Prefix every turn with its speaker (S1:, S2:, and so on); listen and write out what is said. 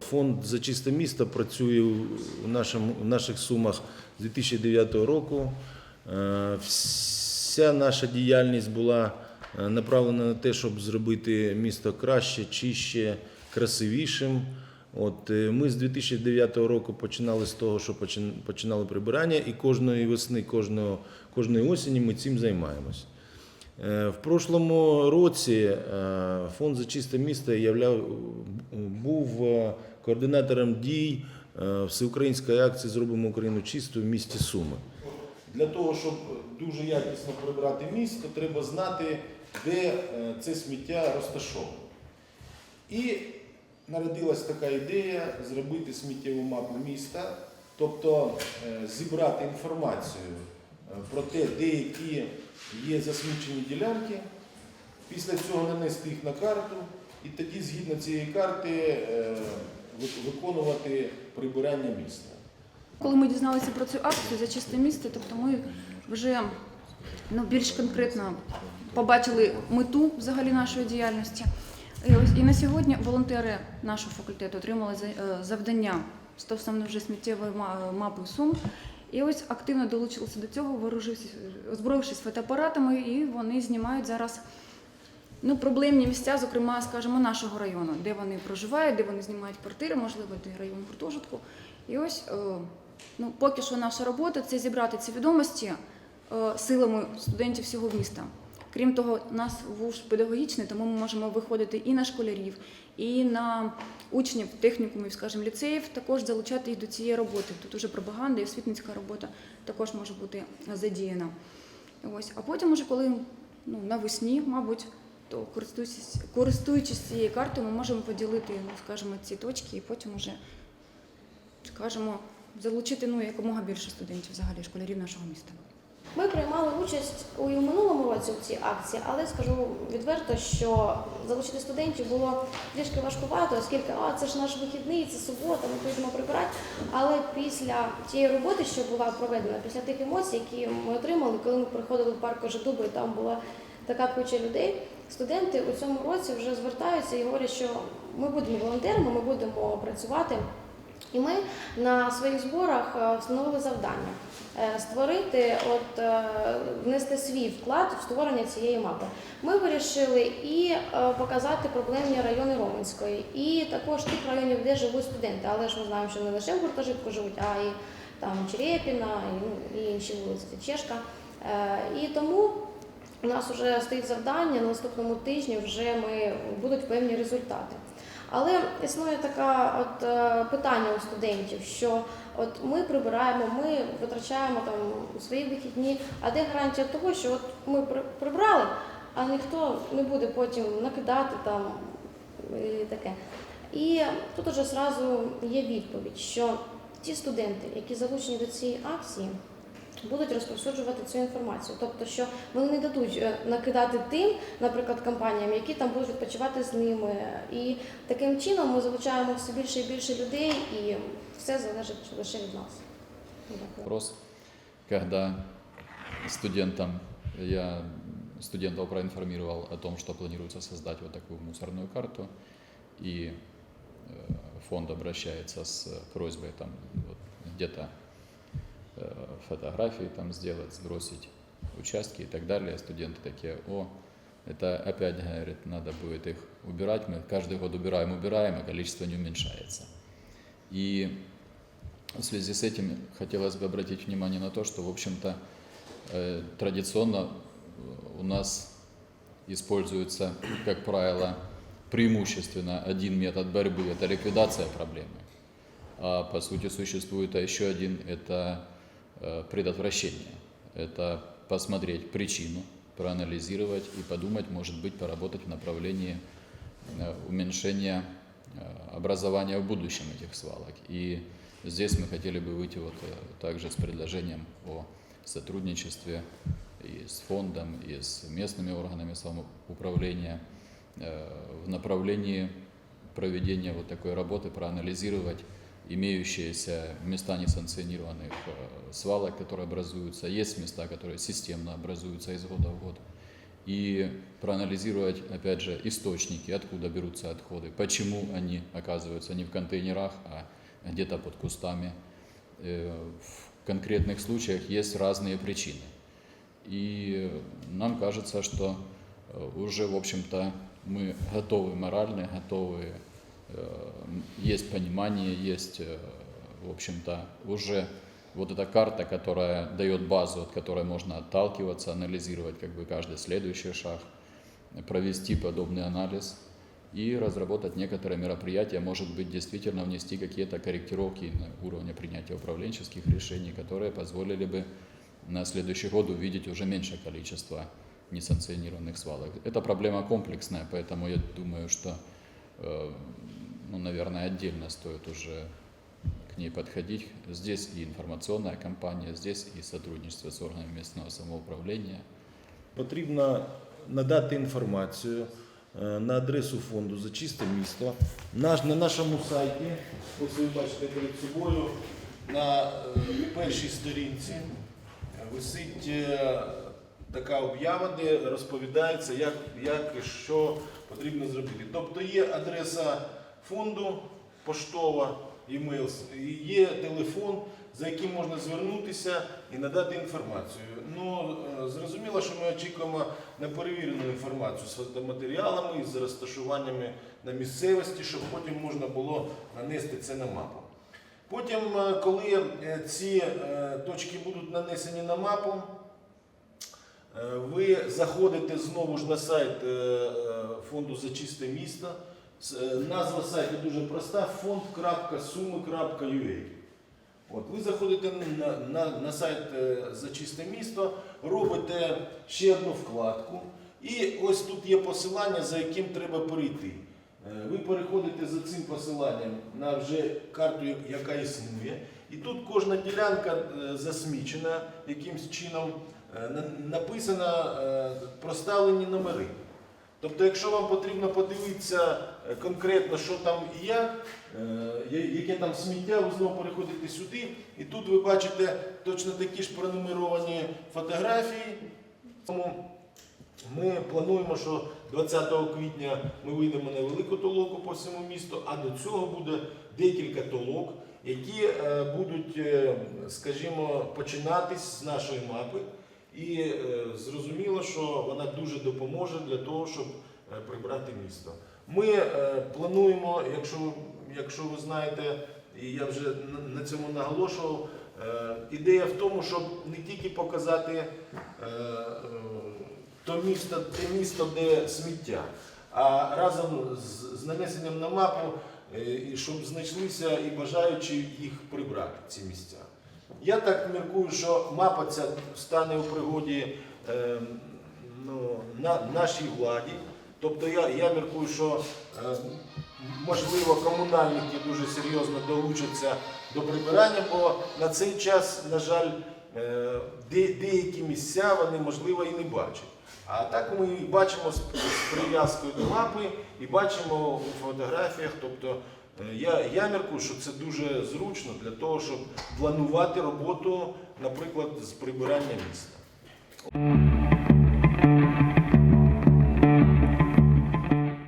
S1: Фонд за чисте місто працює у, нашому, у наших сумах з 2009 року. Е, Вся наша діяльність була е, направлена на те, щоб зробити місто краще, чище, красивішим. От е, ми з 2009 року починали з того, що починали прибирання, і кожної весни, кожного, кожної осені ми цим займаємось. Е, В прошлому році е, фонд за чисте місто являв, був е, координатором дій всеукраїнської акції Зробимо Україну чистою в місті Суми. Для того, щоб дуже якісно прибрати місто, треба знати, де це сміття розташоване. І народилась така ідея зробити сміттєву мапу міста, тобто зібрати інформацію е, про те, де є засмічені ділянки, після цього нанести їх на карту, і тоді, згідно цієї карти, е, виконувати прибирання міста.
S2: Коли ми дізналися про цю акцію за чисте місто, тобто ми вже ну, більш конкретно побачили мету взагалі нашої діяльності. І, ось, і на сьогодні волонтери нашого факультету отримали е, завдання стосовно вже сміттєвої мапи Сум. І ось активно долучилися до цього, вооружившись, озброївшись фотоапаратами, і вони знімають зараз ну, проблемні місця, зокрема, скажімо, нашого району, де вони проживають, де вони знімають квартири, можливо, де район гуртожитку. І ось е, ну, поки що наша робота це зібрати ці відомості е, силами студентів всього міста. Крім того, у нас вуз педагогічний, тому ми можемо виходити і на школярів, і на учнів технікумів, скажімо, ліцеїв, також залучати їх до цієї роботи. Тут уже пропаганда і освітницька робота також може бути задіяна. Ось, а потім, уже коли ну, навесні, мабуть, то користуючись, користуючись цією картою, ми можемо поділити, ну, скажімо, ці точки і потім уже, скажімо, залучити ну, якомога більше студентів, взагалі, школярів нашого міста.
S3: Ми приймали участь у минулому році в цій акції, але скажу відверто, що залучити студентів було трішки важкувато, оскільки а, це ж наш вихідний, це субота, ми поїдемо прибирати. Але після тієї роботи, що була проведена, після тих емоцій, які ми отримали, коли ми приходили в парк Кожедуби, і там була така куча людей, студенти у цьому році вже звертаються і говорять, що ми будемо волонтерами, ми будемо працювати. І ми на своїх зборах е, встановили завдання е, створити, от е, внести свій вклад в створення цієї мапи. Ми вирішили і показати проблемні райони Роменської, і також тих районів, де живуть студенти. Але ж ми знаємо, що не лише в гуртожитку живуть, а і там Черепіна, і, ну, і інші вулиці, Чешка. І тому у нас вже стоїть завдання на наступному тижні. Вже ми будуть певні результати. Але існує така от е, питання у студентів, що от ми прибираємо, ми витрачаємо там свої вихідні, а де гарантія того, що от ми при- прибрали, а ніхто не буде потім накидати там і таке. І тут уже зразу є відповідь, що ті студенти, які залучені до цієї акції, будуть розповсюджувати цю інформацію. Тобто, що вони не дадуть е, накидати тим, наприклад, компаніям, які там будуть відпочивати з ними. І таким чином ми залучаємо все більше і більше людей, і все залежить лише від нас.
S4: Вопрос, когда студентам, я студентов проинформировал о том, что планируется создать вот такую мусорную карту, и э, фонд обращается с просьбой там вот где-то э, фотографии там сделать, сбросить участки и так далее. Студенты такие, о, это опять, говорит, надо будет их убирать. Мы каждый год убираем, убираем, а количество не уменьшается. И в связи с этим хотелось бы обратить внимание на то, что, в общем-то, э, традиционно у нас используется, как правило, преимущественно один метод борьбы – это ликвидация проблемы. А по сути существует еще один – это э, предотвращение. Это посмотреть причину, проанализировать и подумать, может быть, поработать в направлении э, уменьшения э, образования в будущем этих свалок. И здесь мы хотели бы выйти вот также с предложением о сотрудничестве и с фондом, и с местными органами самоуправления в направлении проведения вот такой работы, проанализировать имеющиеся места несанкционированных э, свалок, которые образуются, есть места, которые системно образуются из года в год. и проанализировать, опять же, источники, откуда берутся отходы, почему они оказываются не в контейнерах, а где-то под кустами. Э, В конкретных случаях есть разные причины. И нам кажется, что э, уже, в общем-то, мы готовы морально, готовы, э, есть понимание, есть, э, в общем-то, уже вот эта карта, которая дает базу, от которой можно отталкиваться, анализировать как бы каждый следующий шаг, провести подобный анализ и разработать некоторые мероприятия, может быть, действительно внести какие-то корректировки на уровне принятия управленческих решений, которые позволили бы на следующий год увидеть уже меньшее количество несанкционированных свалок. Это проблема комплексная, поэтому я думаю, что, э, ну, наверное, отдельно стоит уже к ней подходить. Здесь и информационная кампания, здесь и сотрудничество с органами местного самоуправления.
S1: Потрібно надати інформацію е, на адресу фонду за чисте місто. Наш, на нашому сайті, ось ви бачите перед собою, на е, першій сторінці висить е, така об'ява, де розповідається, як, як і що потрібно зробити. Тобто є адреса фонду поштова, емейл, і є телефон, за яким можна звернутися і надати інформацію. Ну, е, зрозуміло, що ми очікуємо на перевірену інформацію з фотоматеріалами і з розташуваннями на місцевості, щоб потім можна було нанести це на мапу. Потім, е, коли е, ці точки будуть нанесені на мапу, ви заходите знову ж на сайт е, е, фонду за чисте місто. Е, Назва сайту дуже проста: fond.suми.ua. От, ви заходите на, на, на сайт е, за чисте місто, робите ще одну вкладку, і ось тут є посилання, за яким треба перейти. Е, Ви переходите за цим посиланням на вже карту, яка існує, і тут кожна ділянка е, засмічена якимсь чином, е, написано е, проставлені номери. Тобто, якщо вам потрібно подивитися конкретно, що там і як, яке там сміття, ви знову переходите сюди, і тут ви бачите точно такі ж пронумеровані фотографії. Тому ми плануємо, що 20 квітня ми вийдемо на велику толоку по всьому місту, а до цього буде декілька толок, які е, будуть, е, скажімо, починатись з нашої мапи. І е, зрозуміло, що вона дуже допоможе для того, щоб прибрати місто. Ми плануємо, якщо, якщо ви знаєте, і я вже на- цьому наголошував, ідея в тому, щоб не тільки показати то місто, те місто, де сміття, а разом з, нанесенням на мапу, і щоб знайшлися і бажаючи їх прибрати, ці місця. Я так міркую, що мапа ця стане у пригоді е, ну, на нашій владі. Тобто я, я міркую, що е, можливо комунальники дуже серйозно долучаться до прибирання, бо на цей час, на жаль, е, де, деякі місця вони можливо і не бачать. А так ми і бачимо з, прив'язкою до мапи і бачимо у фотографіях. Тобто е, я, я міркую, що це дуже зручно для того, щоб планувати роботу, наприклад, з прибирання міста.